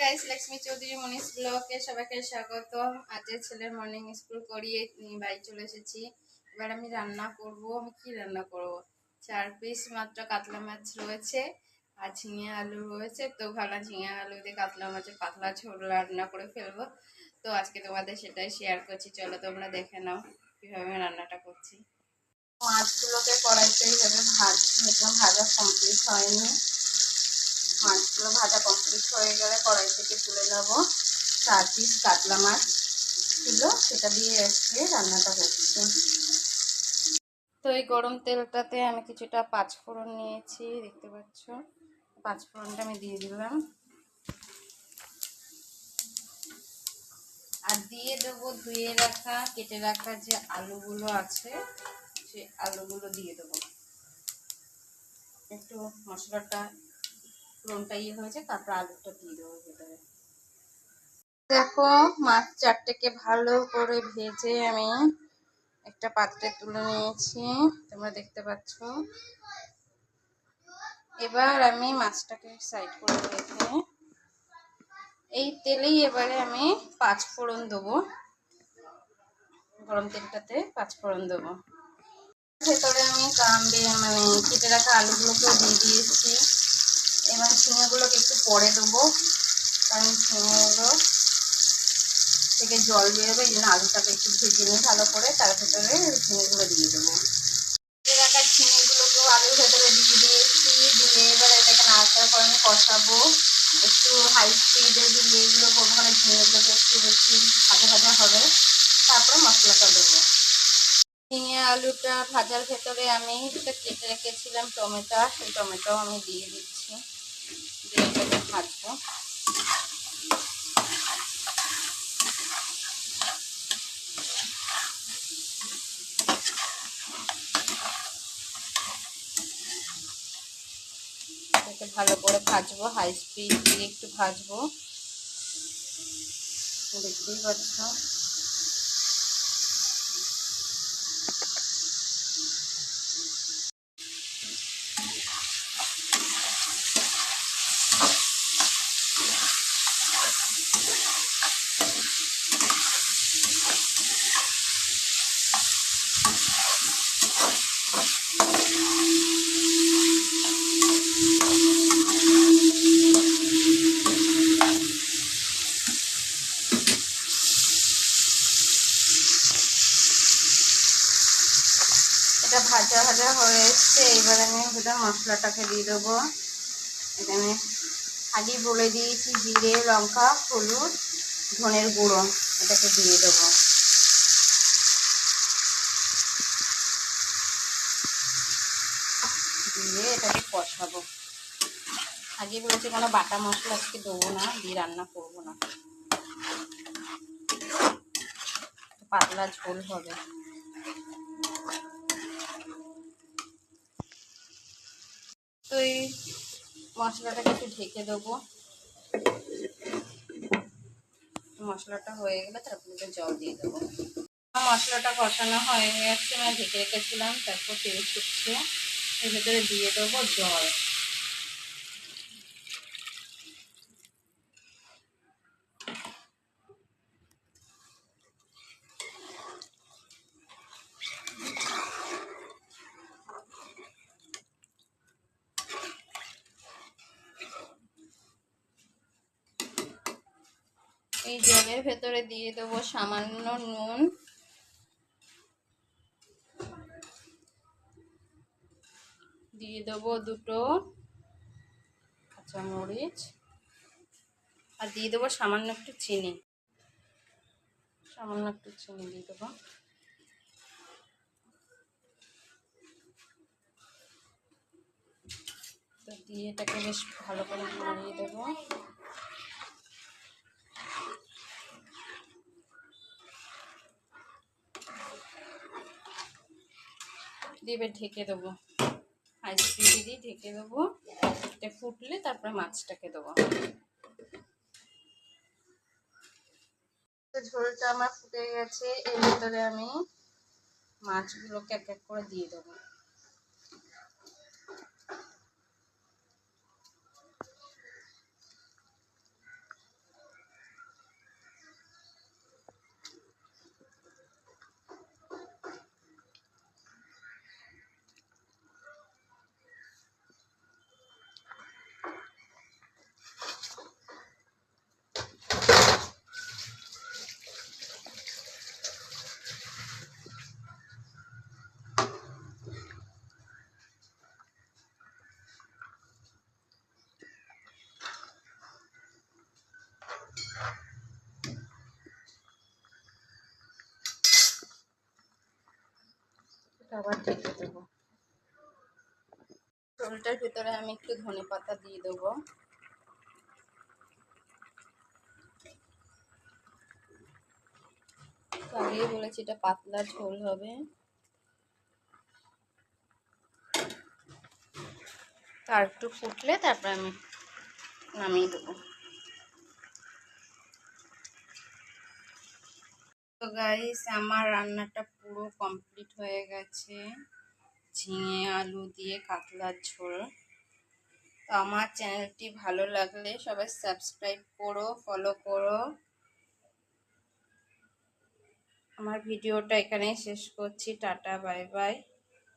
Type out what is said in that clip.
Guys, Lakshmi Chowdhury মনীষ ব্লকে সবাইকে স্বাগত আজকে ছেলের মর্নিং স্কুল করিয়ে বাড়ি চলে এসেছি। এবার আমি রান্না করব। আমি কি রান্না করব? চার পিস মাত্র কাতলা মাছ রয়েছে, আর ঝিঙে আলু রয়েছে। তো ভালো ঝিঙে আলু দিয়ে কাতলা মাছের পাতলা ঝোল রান্না করে ফেলব। তো আজকে তোমাদের সেটাই শেয়ার করছি। চলো তোমরা দেখে নাও কীভাবে আমি রান্নাটা করছি। মাছগুলোকে কড়াইতে এইভাবে ভাজছি একদম ভাজা কমপ্লিট হয়নি। মাছগুলো ভাজা কমপ্লিট হয়ে গেলে কড়াই থেকে তুলে নেব। চার পিস কাতলা মাছ ছিল, সেটা দিয়ে আজকে রান্নাটা হচ্ছে। তো এই গরম তেলটাতে আমি কিছুটা পাঁচফোড়ন নিয়েছি, দেখতে পাচ্ছ? পাঁচফোড়নটা আমি দিয়ে দিলাম। আর দিয়ে দেবো ধুয়ে রাখা, কেটে রাখা যে আলুগুলো আছে, সে আলুগুলো দিয়ে দেবো। একটু মশলাটা ফোড়নটা ইয়ে হয়েছে তারপর আলুটা দিয়ে দেবো ভেতরে। দেখো, মাছ চারটেকে ভালো করে ভেজে আমি একটা পাত্রে তুলে নিয়েছি, তোমরা দেখতে পাচ্ছ। এবার আমি মাছটাকে সাইড করে রেখে, এই তেলেই এবারে আমি পাঁচ ফোড়ন দেবো। গরম তেলটাতে পাঁচ ফোড়ন দেবো। ভেতরে আমি কামবে মানে কেটে রাখা আলুগুলোকেও দিয়ে দিয়েছি। এবার ঝিঙেগুলোকে একটু পরে দেবো। কারণ ঝিঙেগুলো থেকে জল বেরোবে, এই জন্য আলুটাকে একটু ভেজে নিয়ে ভালো করে তার ভেতরে ঝিঙেগুলো দিয়ে দেবো। রাখা ঝিঙেগুলোকেও আলুর ভেতরে দিয়ে দিয়েছি, দিয়ে এবার এটাকে নাড়াচাড়া করে আমি কষাবো। একটু হাই স্পিডে দিয়ে এগুলো করব মানে ঝিঙেগুলোকে একটু বেশি ভাজা ভাজা হবে। তারপরে মশলাটা দেবো। ঝিঙে আলুটা ভাজার ভেতরে আমি কেটে রেখেছিলাম টমেটো, সেই টমেটো আমি দিয়ে দিচ্ছি। ভাজবো। এটাকে ভালো করে ভাজবো হাই স্পিড দিয়ে একটু ভাজবো। দেখতেই পাচ্ছ? এটা ভাজা ভাজা হয়ে এসছে এবার আমি ভেতর মশলাটাকে দিয়ে দেবো। এখানে আগে বলে দিয়েছি, জিরে, লঙ্কা, হলুদ, ধনের গুঁড়ো এটাকে দিয়ে দেবো দিয়ে এটাকে কষাবো। আগে বলেছি কোনো বাটা মশলা আজকে দেবো না, দিয়ে রান্না করব না। পাতলা ঝোল হবে। তো এই মশলাটাকে একটু ঢেকে দেবো। মশলাটা হয়ে গেলে তারপরে জল দিয়ে দেবো। মশলাটা কষানো হয়ে গেছে মানে ঢেকে রেখেছিলাম, তারপর তেল ছুটছে। এর ভেতরে দিয়ে দেবো জল। এই জলের ভেতরে দিয়ে দেবো সামান্য নুন। দিয়ে দেবো দুটো কাঁচামরিচ। আর দিয়ে দেবো সামান্য একটু চিনি। সামান্য একটু চিনি দিয়ে দেবো। তো দিয়ে এটাকে বেশ ভালো করে নাড়িয়ে দেবো। দিয়ে ঢেকে দেবো। স্পিডে দিয়ে ঢেকে দেবো। এটা ফুটলে তারপরে মাছটাকে দেবো। ঝোলটা আমার ফুটে গেছে, এর ভিতরে আমি মাছগুলোকে এক এক করে দিয়ে দেবো। আবার ঢেকে দেবো। ঝোলটার ভিতরে আমি একটু ধনে পাতা দিয়ে দেবো। আগেই বলেছি, এটা পাতলা ঝোল হবে। তার একটু ফুটলে তারপর আমি নামিয়ে দেবো। গাইস আমার রান্নাটা পুরো কমপ্লিট হয়ে গেছে। ঝিঙে, আলু দিয়ে কাতলার ঝোল। তো আমার চ্যানেলটি ভালো লাগলে সবাই সাবস্ক্রাইব করো ফলো করো। আমার ভিডিওটা এখানেই শেষ করছি। Tata bye bye